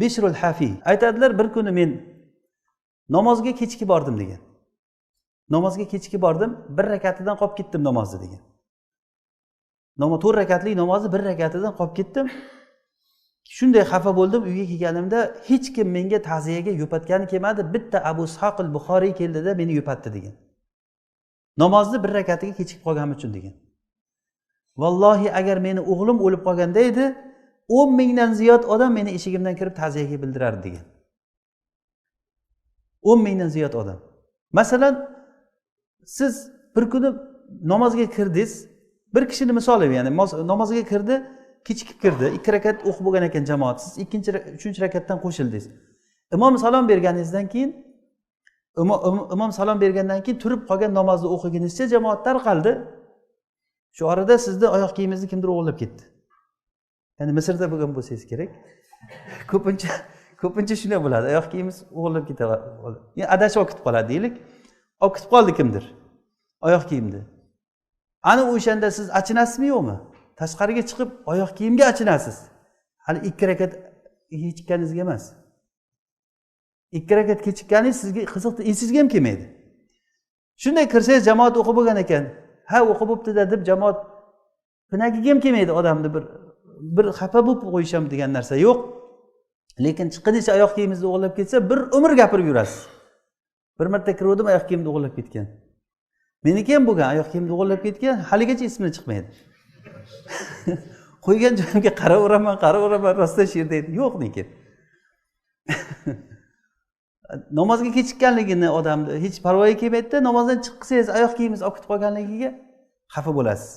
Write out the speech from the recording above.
beshrul hafiy aytadilar bir kuni men namozga kechki bordim degan. Namozga kechki bordim bir rakatidan qolib ketdim namozni degan. Namoz to'rt rakatlik namozni bir rakatidan qolib ketdim. Shunday xafa bo'ldim uyga kelganimda hech kim menga ta'ziyaga yo'patgani kelmadi. Bitta abu ishoqil buxoriy keldida meni yo'patdi degan. Namozni bir rakatiga kechikib qolganim uchun degan. Vallohi agar meni o'g'lim o'lib qolganda edi o'n mingdan ziyod odam meni eshigimdan kirib ta'ziyaga bildirardi degan. o'n mingdan ziyod odam. Masalan siz bir kuni namozga kirdingiz bir kishini misoli ya'ni namozga kirdi kechikib kirdi ikki rakat o'qib bo'lgan ekan jamoat siz ikkinchi uchinchi rakatdan qo'shildingiz. Imom salom berganingizdan keyin imom salom bergandan keyin turib qolgan namozni o'qigunizcha jamoat tarqaldi. Shu orada sizni oyoq kiyimingizni kimdir o'g'irlab ketdi. Ya'ni misrda bo'lgan bo'lsangiz kerak. Ko'pincha ko'pincha shunday bo'ladi. Oyoq kiyimiz o'g'irlab ketadi. Adashib olib ketib qoladi deylik. Olib ketib qoldi kimdir? Oyoq kiyimni. Ana o'shanda siz achinasizmi yo'qmi? Tashqariga chiqib oyoq kiyimga achinasiz. Hali ikki rakat kechikkaningizga emas. Ikki rakat kechikkaningiz sizga qiziqdi esingizga ham kelmaydi. Shunday kirsangiz jamoat o'qib bo'lgan ekan. Ha o'qib bo'libdida deb jamoat pinagiga ham kelmaydi odamni bir bir xafa bo'lib qo'yisham degan narsa yo'q. Lekin chiqqanicha oyoq kiyimingizni o'g'irlab ketsa bir umr gapirib yurasiz. Bir marta kiruvdim oyoq kiyimni o'g'irlab ketgan. Meniki ham bo'lgan oyoq kiyimni o'g'irlab ketgan haligacha esimdan chiqmaydi. Qo'ygan joyimga qaraveraman qaraveraman rostdan shu yerda edi yo'q lekin namozga kechikkanligini odamni hech parvoyi kelmaydida namozdan chiqsangiz oyoq kiyimingiz olib ketib qolganligiga xafa bo'lasiz.